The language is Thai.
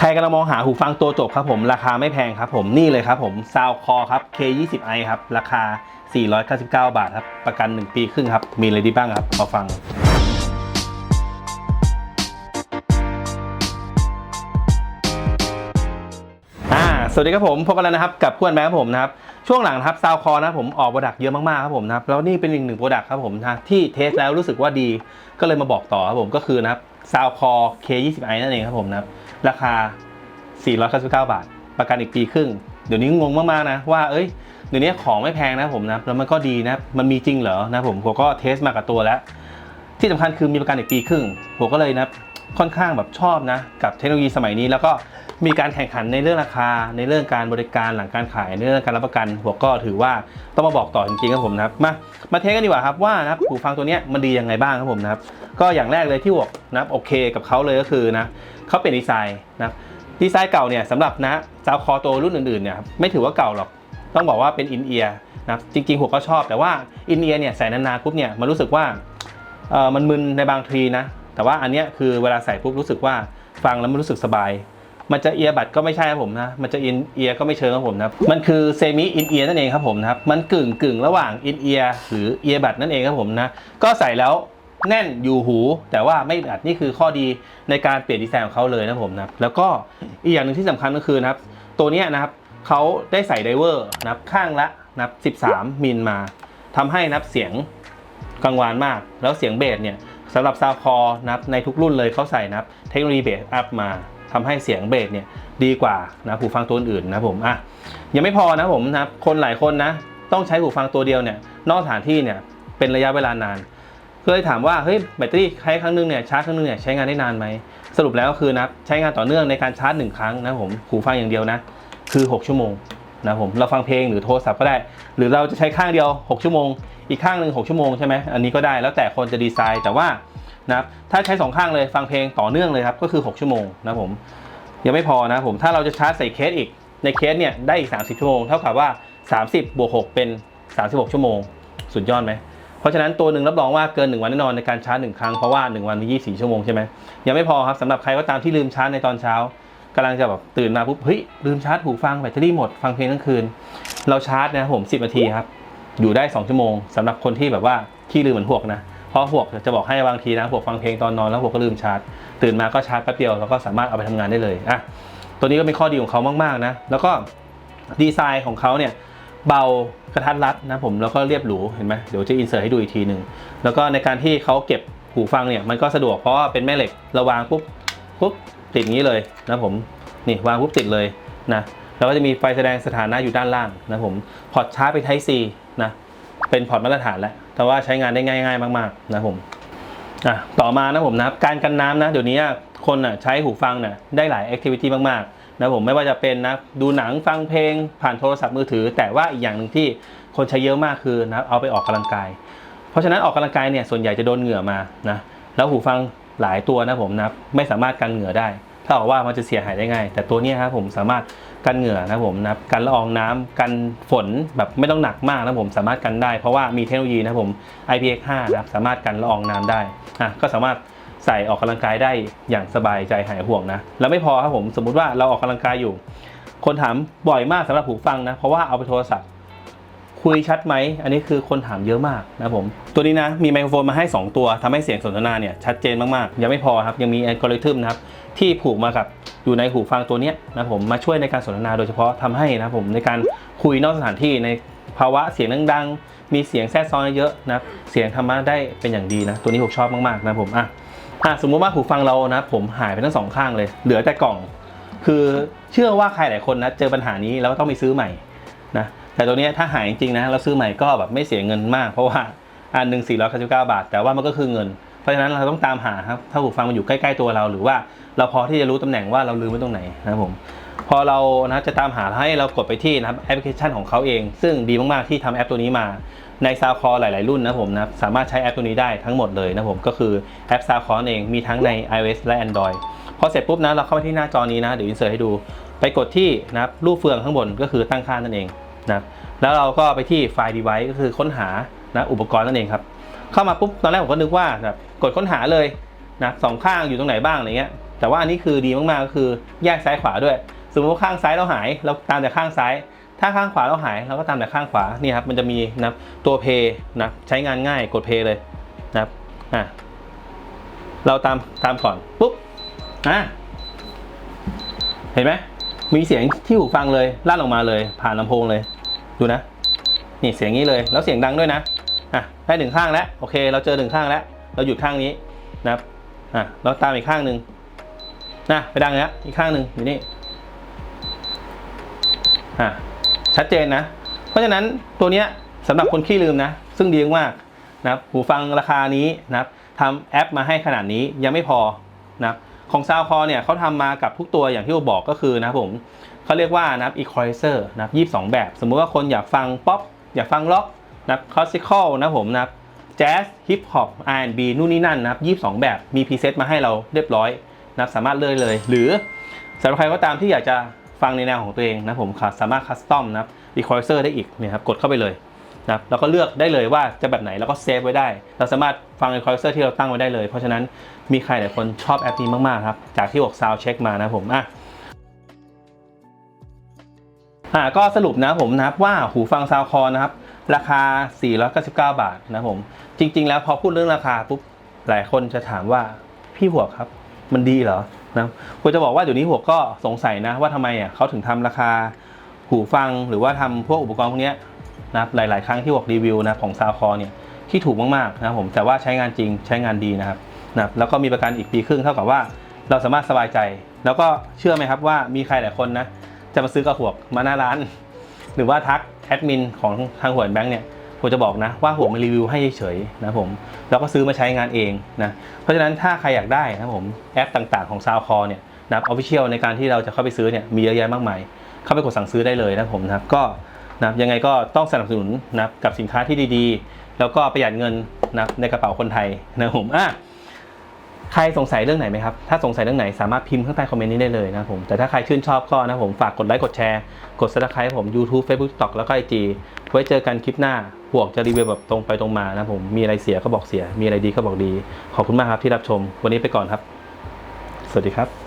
ใครกำลังมองหาหูฟังตัวจบครับผมราคาไม่แพงครับผมนี่เลยครับผม Soundcore ครับ K20i ครับ ราคา 499 บาทครับ ประกัน 1 ปีครึ่งครับ มีอะไรดีบ้างครับ มาฟังอ่าสวัสดีครับผมพบกันแล้วนะครับกับเพื่อนแบงค์ครับผมนะครับช่วงหลังครับซาวคอนะครับผมออกโปรดักต์เยอะมากๆครับผมนะครับแล้วนี่เป็นอีกหนึ่งโปรดักต์ครับผมนะที่เทสแล้วรู้สึกว่าดีก็เลยมาบอกต่อครับผมก็คือนะครับ ซาวคอ K20i นั่นเองครับผมนะครับราคา 499 บาท ประกันอีกปีครึ่ง เดี๋ยวนี้งงมากๆนะว่าเอ้ยเดี๋ยวนี้ของไม่แพงนะผมนะแล้วมันก็ดีนะมันมีจริงเหรอนะผมผมก็เทสมากับตัวแล้ว ที่สำคัญคือมีประกันอีกปีครึ่งผมก็เลยนะ ค่อนข้างแบบชอบนะ กับเทคโนโลยีสมัยนี้ แล้วก็มีการแข่งขันในเรื่องราคา ในเรื่องการบริการหลังการขายในเรื่องการรับประกันผมก็ถือว่าต้องมาบอกต่อจริงๆครับผมนะครับมามาเทสกันดีกว่าครับว่านะครับหูฟังตัวนี้มันดียังไงบ้างครับผมนะครับก็อย่างแรกเลยที่บอกนะครับโอเคกับเขาเลยก็คือนะเขาเปลี่ยนดีไซน์นะดีไซน์เก่าเนี่ยสำหรับนะซาวคอตัวรุ่นอื่นๆเนี่ยไม่ถือว่าเก่าหรอก ต้องบอกว่าเป็นอินเอียร์นะจริงๆผมก็ชอบแต่ว่าอินเอียร์เนี่ยใส่นานๆปุ๊บเนี่ยมันรู้สึกว่าเออมันมึนในบางทีนะ แต่ว่าอันเนี้ยคือเวลาใส่ปุ๊บรู้สึกว่าฟังแล้วมันรู้สึกสบาย มันจะเอียบัดก็ไม่ใช่ครับผมนะ มันจะอินเอียก็ไม่เชิงครับผมนะมันคือเซมิอินเอียนั่นเองครับผมนะครับ มันกึ่งกึ่งระหว่างอินเอียหรือเอียบัดนั่นเองครับผมนะ ก็ใส่แล้วแน่นอยู่หู แต่ว่าไม่อัดนี่คือข้อดีในการเปลี่ยนดีไซน์ของเขาเลยนะผมนะแล้วก็อีกอย่างหนึ่งที่สำคัญก็คือนะครับ ตัวนี้นะครับเขาได้ใส่ไดเวอร์นะครับข้างละนับ 13 มิลมาทำให้นับเสียงกังวานมาก แล้วเสียงเบสเนี่ย สำหรับซาวคอนับในทุกรุ่นเลยเขาใส่นับเทคโนโลยีเบสอัพมาทำให้เสียงเบสเนี่ยดีกว่านะหูฟังตัวอื่นนะผมอะยังไม่พอนะผมนะคนหลายคนนะ ต้องใช้หูฟังตัวเดียวเนี่ยนอกสถานที่เนี่ยเป็นระยะเวลานานก็เลยถามว่าเฮ้ยแบตเตอรี่ใช้ครั้งหนึงเนี่ยชาร์จครั้งหนึงเนี่ยใช้งานได้นานไหมสรุปแล้วก็คือนับใช้งานต่อเนื่องในการชาร์จหนึ่งครั้งนะผมหูฟังอย่างเดียวนะคือ 6 ชั่วโมงนะผมเราฟังเพลงหรือโทรศัพท์ก็ได้ หรือเราจะใช้ข้างเดียว 6 ชั่วโมง อีกข้างหนึ่ง6ชั่วโมงใช่ไหมอันนี้ก็ได้แล้วแต่คนจะดีไซน์แต่ว่านะครับถ้าใช้ 2 ข้างเลยฟังเพลงต่อเนื่องเลยครับก็คือ 6 ชั่วโมงนะผมยังไม่พอนะผมถ้าเราจะชาร์จใส่เคสอีกในเคสเนี่ยได้อีก 30 ชั่วโมงเท่ากับว่า 30บวก6เป็น 36 ชั่วโมง สุดยอดไหมเพราะฉะนั้นตัวหนึ่งรับรองว่าเกิน 1 วันแน่นอนในการชาร์จหนึ่งครั้งเพราะว่า 1 วันมี 24 ชั่วโมงใช่ไหมยังไม่พอครับสำหรับใครก็ตามที่ลืมชาร์จในตอนเช้ากำลังจะแบบตื่นมาปุ๊บเฮ้ยลืมชาร์จหูฟังแบตเตอรี่หมดฟังเพลงทั้งคืน เราชาร์จนะครับผม 10 นาทีครับ อยู่ได้ 2 ชั่วโมงสำหรับคนที่แบบว่าขี้ลืมเหมือนพวกนะ เพราะพวกจะบอกให้บางทีนะพวกฟังเพลงตอนนอนแล้วพวกก็ลืมชาร์จ ตื่นมาก็ชาร์จแป๊บเดียวแล้วก็สามารถเอาไปทำงานได้เลยอะตัวนี้ก็เป็นข้อดีของเขามากๆนะแล้วก็ดีไซน์ของเขาเนี่ยเบากระทัดรัดนะผมแล้วก็เรียบหรูเห็นไหมเดี๋ยวจะอินเสิร์ตให้ดูอีกทีหนึ่งแล้วก็ในการที่เขาเก็บหูฟังเนี่ยมันก็สะดวกเพราะว่าเป็นแม่เหล็กระวางปุ๊บปุ๊บติดอย่างนี้เลยนะผมนี่วางปุ๊บติดเลยนะ แล้วก็จะมีไฟแสดงสถานะอยู่ด้านล่างนะผมพอร์ตชาร์จไป Type C นะเป็นพอร์ตมาตรฐานแล้ว แต่ว่าใช้งานได้ง่ายๆ มากๆนะผมอะต่อมานะผมนะการกันน้ำนะเดี๋ยวนี้คนอะใช้หูฟังน่ะได้หลายแอคทิวิตี้มากๆนะผมไม่ว่าจะเป็นนะดูหนังฟังเพลง ผ่านโทรศัพท์มือถือ แต่ว่าอีกอย่างหนึ่งที่คนใช้เยอะมากคือนะเอาไปออกกำลังกาย เพราะฉะนั้นออกกำลังกายเนี่ยส่วนใหญ่จะโดนเหงื่อมานะแล้วหูฟังหลายตัวนะผมนะไม่สามารถกันเหงื่อได้ ถ้าบอกว่ามันจะเสียหายได้ง่าย แต่ตัวนี้ครับผมสามารถ กันเหงื่อนะผมนะกันละอองน้ำกันฝนแบบไม่ต้องหนักมากนะผมสามารถกันได้ เพราะว่ามีเทคโนโลยีนะผม IPX5 นะครับสามารถกันละอองน้ำได้อะก็สามารถใส่ออกกำลังกายได้อย่างสบายใจหายห่วงนะแล้วไม่พอครับผมสมมุติว่าเราออกกำลังกายอยู่ คนถามบ่อยมากสำหรับหูฟังนะเพราะว่าเอาไปโทรศัพท์คุยชัดไหม อันนี้คือคนถามเยอะมากนะผม ตัวนี้นะมีไมโครโฟนมาให้ 2 ตัวทำให้เสียงสนทนาเนี่ยชัดเจนมากๆ ยังไม่พอครับ ยังมีอัลกอริทึมนะครับที่ผูกมากับ อยู่ในหูฟังตัวนี้นะผมมาช่วยในการสนทนาโดยเฉพาะทำให้นะผมในการคุยนอกสถานที่ในภาวะเสียงดังๆ มีเสียงแทรกซ้อนเยอะนะเสียงธรรมะได้เป็นอย่างดีนะ ตัวนี้ผมชอบมากๆนะผมอะอะสมมุติว่าหูฟังเรานะ ผมหายไปทั้งสองข้างเลย เหลือแต่กล่อง คือเชื่อว่าใครหลายคนนะเจอปัญหานี้แล้วต้องไปซื้อใหม่นะแต่ตัวนี้ถ้าหายจริงๆนะเราซื้อใหม่ก็แบบไม่เสียเงินมาก เพราะว่าอันหนึ่ง499บาท แต่ว่ามันก็คือเงิน ราะฉะนั้นเราต้องตามหาครับถ้าหูฟังมันอยู่ใกล้ๆตัวเรา หรือว่าเราพอที่จะรู้ตำแหน่งว่าเราลืมไว้ตรงไหนนะครับผมพอเรานะจะตามหาให้เรากดไปที่นะครับแอปพลิเคชันของเขาเอง ซึ่งดีมากๆที่ทำแอปตัวนี้มาในซาวคอหลาย ๆ รุ่นนะผมนะสามารถใช้แอปตัวนี้ได้ทั้งหมดเลยนะผมก็คือแอปซาวคอเองมีทั้งใน iOS และ Android พอเสร็จปุ๊บนะเราเข้าไปที่หน้าจอนี้นะเดี๋ยวอินเสิร์ตให้ดู ไปกดที่นะครับรูปเฟืองข้างบนก็คือตั้งค่านั่นเองนะแล้วเราก็ไปที่ไฟล์ device ก็คือค้นหานะอุปกรณ์นั่นเองครับ เข้ามาปุ๊บตอนแรกผมก็นึกว่าแบบกดค้นหาเลยนะสองข้างอยู่ตรงไหนบ้างอะไรเงี้ยแต่ว่าอันนี้คือดีมากๆก็คือแยกซ้ายขวาด้วย สมมติว่าข้างซ้ายเราหายเราตามแต่ข้างซ้าย ถ้าข้างขวาเราหายเราก็ตามแต่ข้างขวานี่ครับมันจะมีนะตัวเพย์นะใช้งานง่ายกดเพย์เลยนะครับอะเราตามตามก่อนปุ๊บอะเห็นไหมมีเสียงที่หูฟังเลยลั่นออกมาเลย ผ่านลำโพงเลย ดูนะ นี่เสียงนี้เลย แล้วเสียงดังด้วยนะ อะได้หนึ่งข้างแล้วโอเค เราเจอหนึ่งข้างแล้ว เราหยุดข้างนี้นะครับอะเราตามอีกข้างหนึ่งนะไปดังแล้วอีกข้างหนึ่งอยู่นี่อะชัดเจนนะ เพราะฉะนั้นตัวเนี้ยสำหรับคนขี้ลืมนะ ซึ่งดีมากนะครับหูฟังราคานี้นะครับทำแอปมาให้ขนาดนี้ยังไม่พอนะครับของซาวคอเนี่ยเขาทำมากับทุกตัวอย่างที่ผมบอกก็คือนะผมเขาเรียกว่านะครับ equalizer นะครับ22แบบ สมมุติว่าคนอยากฟังป๊อปอยากฟังล็อก นะคลาสสิคอลนะผมนะแจ๊สฮิปฮอป R&B นู่นนี่นั่นนะครับ 22 แบบมีพรีเซตมาให้เราเรียบร้อยนะสามารถเลือกเลย หรือสำหรับใครก็ตามที่อยากจะฟังในแนวของตัวเองนะผมสามารถคัสตอมนะครับ e q u a l i z e r ได้อีกเนี่ยครับกดเข้าไปเลยนะครับแล้วก็เลือกได้เลยว่าจะแบบไหนแล้วก็เซฟไว้ได้ เราสามารถฟัง e q u a l i z e r ที่เราตั้งไว้ได้เลย เพราะฉะนั้นมีใครหลายคนชอบแอปนี้มากๆครับ จากที่บอก Sound Check มานะผมอะอ่าก็สรุปนะผมนะครับว่าหูฟังซาวคอนะครับ ราคา 499 บาทนะผม จริง ๆ แล้วพอพูดเรื่องราคาปุ๊บหลายคนจะถามว่าพี่หัวครับ มันดีเหรอนะผมจะบอกว่าเดี๋ยวนี้หัวก็สงสัยนะว่าทำไมอะเขาถึงทำราคาหูฟังหรือว่าทำพวกอุปกรณ์พวกนี้นะครับหลาย ๆ ครั้งที่หัวรีวิวนะของซาวคอเนี่ยที่ถูกมากๆนะผมแต่ว่าใช้งานจริงใช้งานดีนะครับนะแล้วก็มีประกันอีกปีครึ่งเท่ากับว่าเราสามารถสบายใจ แล้วก็เชื่อไหมครับว่ามีใครหลายคนนะจะมาซื้อกระหวกมาหน้าร้าน หรือว่าทัก แอดมินของทางหัวแบงค์เนี่ยผมจะบอกนะว่าหัวมารีวิวให้เฉยๆนะผมแล้วก็ซื้อมาใช้งานเองนะเพราะฉะนั้นถ้าใครอยากได้นะผมแอปต่างๆของ s o u n d c l a w เนี่ยนับออฟฟิเชียลในการที่เราจะเข้าไปซื้อเนี่ยมีเยอะแยะมากมาย เข้าไปกดสั่งซื้อได้เลยนะผมนะครับก็นะยังไงก็ต้องสนับสนุนนะกับสินค้าที่ดีๆ แล้วก็ประหยัดเงินนะในกระเป๋าคนไทยนะผมอะ ใครสงสัยเรื่องไหนไหมครับ ถ้าสงสัยเรื่องไหนสามารถพิมพ์ข้างใต้คอมเมนต์นี้ได้เลยนะครับผม แต่ถ้าใครชื่นชอบก็นะผมฝากกดไลค์กดแชร์ กดซับสไครต์ผม YouTube Facebook TikTok แล้วก็ IG ไว้เจอกันคลิปหน้าพวกจะรีวิวแบบตรงไปตรงมานะผม มีอะไรเสียก็บอกเสีย มีอะไรดีก็บอกดี ขอบคุณมากครับที่รับชม วันนี้ไปก่อนครับ สวัสดีครับ